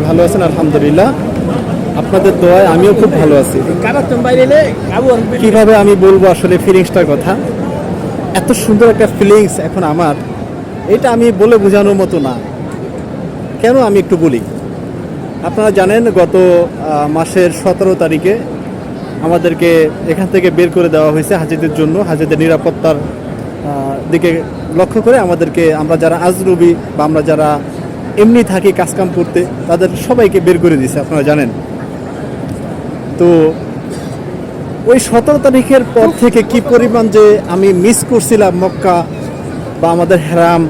ভালো আছেন, আলহামদুলিল্লাহ। আপনাদের দোয়ায় আমিও খুব ভালো আছি। কীভাবে আমি বলব আসলে ফিলিংসটার কথা? এত সুন্দর একটা ফিলিংস এখন আমার। এটা আমি বলে বোঝানোর মতো না। কেন আমি একটু বলি? আপনারা জানেন, গত মাসের সতেরো তারিখে আমাদেরকে এখান থেকে বের করে দেওয়া হয়েছে হাজিদের জন্য, হাজিদের নিরাপত্তার দিকে লক্ষ্য করে আমাদেরকে আমরা যারা আজরুবি বা আমরা যারা এমনি থাকি কাজকাম করতে, তাদের সবাইকে বের করে দিয়েছে আপনারা জানেন। তো ওই সতেরো তারিখের পর থেকে কি পরিমাণ যে আমি মিস করছিলাম মক্কা বা আমাদের হেরাম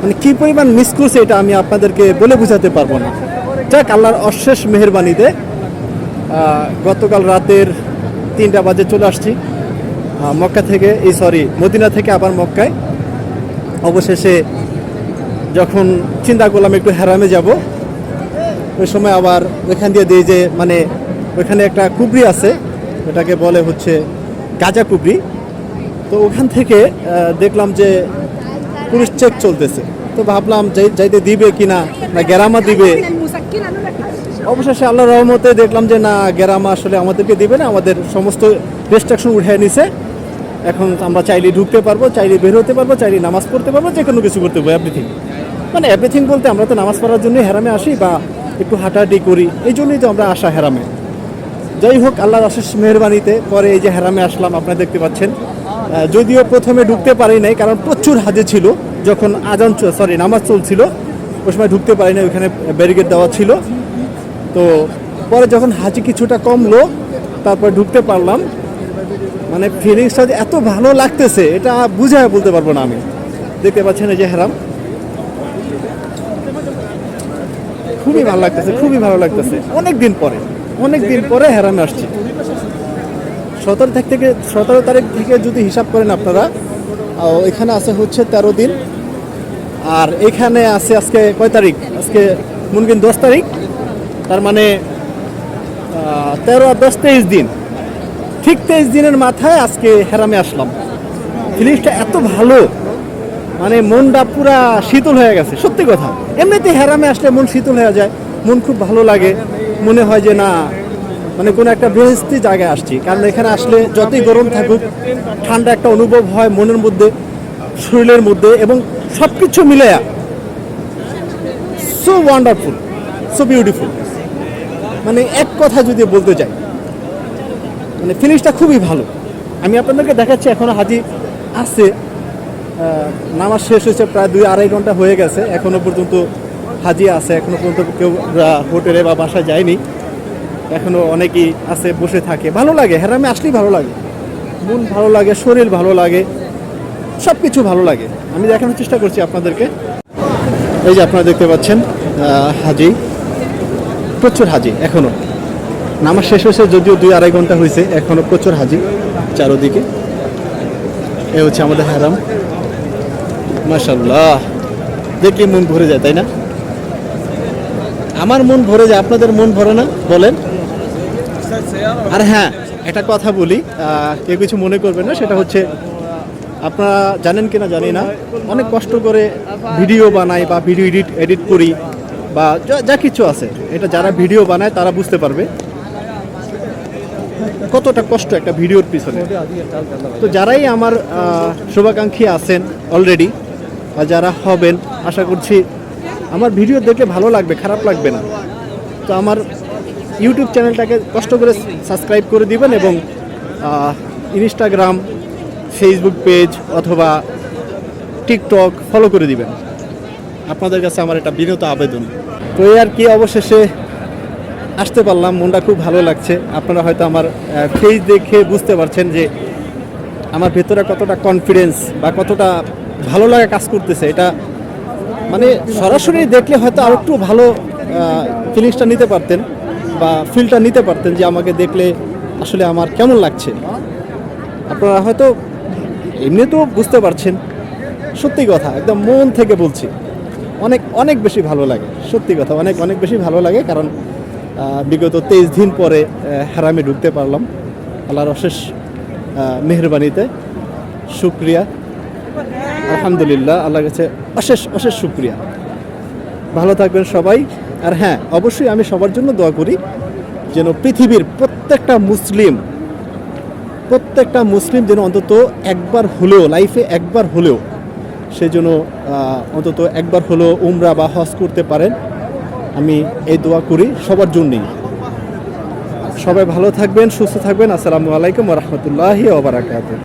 মানে কি পরিমাণ মিস করছে এটা আমি আপনাদেরকে বলে বোঝাতে পারব না। যাক, আল্লাহর অশেষ মেহরবানিতে গতকাল রাতের তিনটা বাজে চলে আসছি। মক্কা থেকে, এই সরি মদিনা থেকে আবার মক্কায়। অবশেষে যখন চিন্তা করলাম একটু হেরামে যাব, ওই সময় আবার ওইখান দিয়ে দিই যে মানে ওইখানে একটা কুবরি আছে এটাকে বলে হচ্ছে গাঁজা কুবরি। তো ওখান থেকে দেখলাম যে পুলিশ চেক চলতেছে। তো ভাবলাম যাইতে দিবে কি না না গেরামা দিবে? অবশেষে আল্লাহ রহমতে দেখলাম যে, না, গেরামা আসলে আমাদেরকে দিবে না, আমাদের সমস্ত রেস্ট্রাকশন উঠে নিছে। এখন আমরা চাইলে ঢুকতে পারব, চাইলে বের হতে পারব, চাইলে নামাজ পড়তে পারব যে কোনো কিছু করতে পারব এভরিথিং মানে এভরিথিং বলতে আমরা তো নামাজ পড়ার জন্যই হেরামে আসি বা একটু হাঁটাহাঁটি করি, এই জন্যই তো আমরা আসা হেরামে। যাই হোক, আল্লাহর আশিস মেহরবানিতে পরে এই যে হেরামে আসলাম, আপনারা দেখতে পাচ্ছেন। যদিও প্রথমে ঢুকতে পারি নাই, কারণ প্রচুর হাজে ছিল, যখন আজান সরি নামাজ চলছিল, ওই সময় ঢুকতে পারি নাই, ওইখানে ব্যারিকেড দেওয়া ছিল। তো পরে যখন হাজি কিছুটা কমলো, তারপর ঢুকতে পারলাম। মানে ফিলিংসটা যে এত ভালো লাগতেছে, এটা বুঝায় বলতে পারব না আমি। দেখতে পাচ্ছেন এই যে হেরাম। খুবই ভালো লাগতেছে, খুবই ভালো লাগতেছে। অনেক দিন পরে অনেক দিন পরে হেরামে আসছি। সতেরো তারিখ থেকে, সতেরো তারিখ থেকে যদি হিসাব করেন আপনারা এখানে আছে হচ্ছে তেরো দিন, আর এখানে আছে আজকে কয় তারিখ? আজকে মুনকিন দশ তারিখ, তার মানে তেরো আর দশ তেইশ দিন। ঠিক তেইশ দিনের মাথায় আজকে হেরামে আসলাম। ফিলিংসটা এত ভালো। মানে মনটা পুরা শীতল হয়ে গেছে, সত্যি কথা। এমনিতে হেরামে আসলে মন শীতল হয়ে যায়, মন খুব ভালো লাগে, মনে হয় যে না মানে কোনো একটা বৃহস্পতি জায়গায় আসছি। কারণ এখানে আসলে যতই গরম থাকুক, ঠান্ডা একটা অনুভব হয় মনের মধ্যে, শরীরের মধ্যে, এবং সব কিছু মিলে সো ওয়ান্ডারফুল সো বিউটিফুল মানে এক কথা যদি বলতে চাই মানে ফিনিশটা খুবই ভালো। আমি আপনাদেরকে দেখাচ্ছি, এখনও হাজি আছে। নামাজ শেষ হয়েছে, প্রায় দুই আড়াই ঘণ্টা হয়ে গেছে। এখনও পর্যন্ত হাজি আছে, এখনও পর্যন্ত কেউ হোটেলে বা বাসায় যায়নি। এখনও অনেকেই আছে, বসে থাকে। ভালো লাগে, হেরামে আসলেই ভালো লাগে। মন ভালো লাগে, শরীর ভালো লাগে সব কিছু ভালো লাগে। আমি দেখানোর চেষ্টা করছি আপনাদেরকে। এই যে আপনারা দেখতে পাচ্ছেন হাজি। প্রচুর হাজি, এখনও। নামাজ শেষ হয়েছে, যদিও দুই আড়াই ঘণ্টা হয়েছে, এখনও প্রচুর হাজি চারোদিকে। এ হচ্ছে আমাদের হারাম। মাশাল্লাহ দেখলে মন ভরে যায়, তাই না? আমার মন ভরে যায়, আপনাদের মন ভরে না? বলেন। আর হ্যাঁ একটা কথা বলি কেউ কিছু মনে করবেন না, সেটা হচ্ছে, আপনারা জানেন কিনা জানি না, অনেক কষ্ট করে ভিডিও বানাই বা ভিডিও এডিট এডিট করি বা যা- কিছু আছে, এটা যারা ভিডিও বানায় তারা বুঝতে পারবে। কতটা কষ্ট একটা ভিডিওর পিছনে। তো যারাই আমার শুভাকাঙ্ক্ষী আছেন অলরেডি যারা হবেন, আশা করছি আমার ভিডিও দেখে ভালো লাগবে, খারাপ লাগবে না। তো আমার ইউটিউব চ্যানেলটাকে কষ্ট করে সাবস্ক্রাইব করে দিবেন এবং ইনস্টাগ্রাম, ফেসবুক পেজ অথবা টিকটক ফলো করে দিবেন। আপনাদের কাছে আমার একটা বিনত আবেদন। তো আর কি অবশেষে আসতে পারলাম, মনটা খুব ভালো লাগছে। আপনারা হয়তো আমার ফেস দেখে বুঝতে পারছেন যে আমার ভেতরে কতটা কনফিডেন্স বা কতটা ভালো লাগা কাজ করতেছে। এটা মানে সরাসরি দেখলে হয়তো আর একটু ভালো ফিলিংসটা নিতে পারতেন বা ফিলটা নিতে পারতেন যে আমাকে দেখলে আসলে আমার কেমন লাগছে। আপনারা হয়তো এমনি তো বুঝতে পারছেন সত্যি কথা একদম মন থেকে বলছি অনেক অনেক বেশি ভালো লাগে সত্যি কথা অনেক অনেক বেশি ভালো লাগে কারণ বিগত তেইশ দিন পরে আহ, হারামে ঢুকতে পারলাম। আল্লাহর অশেষ মেহরবানিতে। শুক্রিয়া। আলহামদুলিল্লাহ, আল্লাহর কাছে অশেষ অশেষ শুক্রিয়া। ভালো থাকবেন সবাই। আর হ্যাঁ অবশ্যই আমি সবার জন্য দোয়া করি যেন পৃথিবীর প্রত্যেকটা মুসলিম প্রত্যেকটা মুসলিম যেন অন্তত একবার হলেও লাইফে একবার হলেও সে যেন অন্তত একবার হলেও উমরা বা হজ করতে পারেন। আমি এই দোয়া করি সবার জন্যই। সবাই ভালো থাকবেন, সুস্থ থাকবেন। আসসালামু আলাইকুম রহমতুল্লাহি ওবরাকাতুহ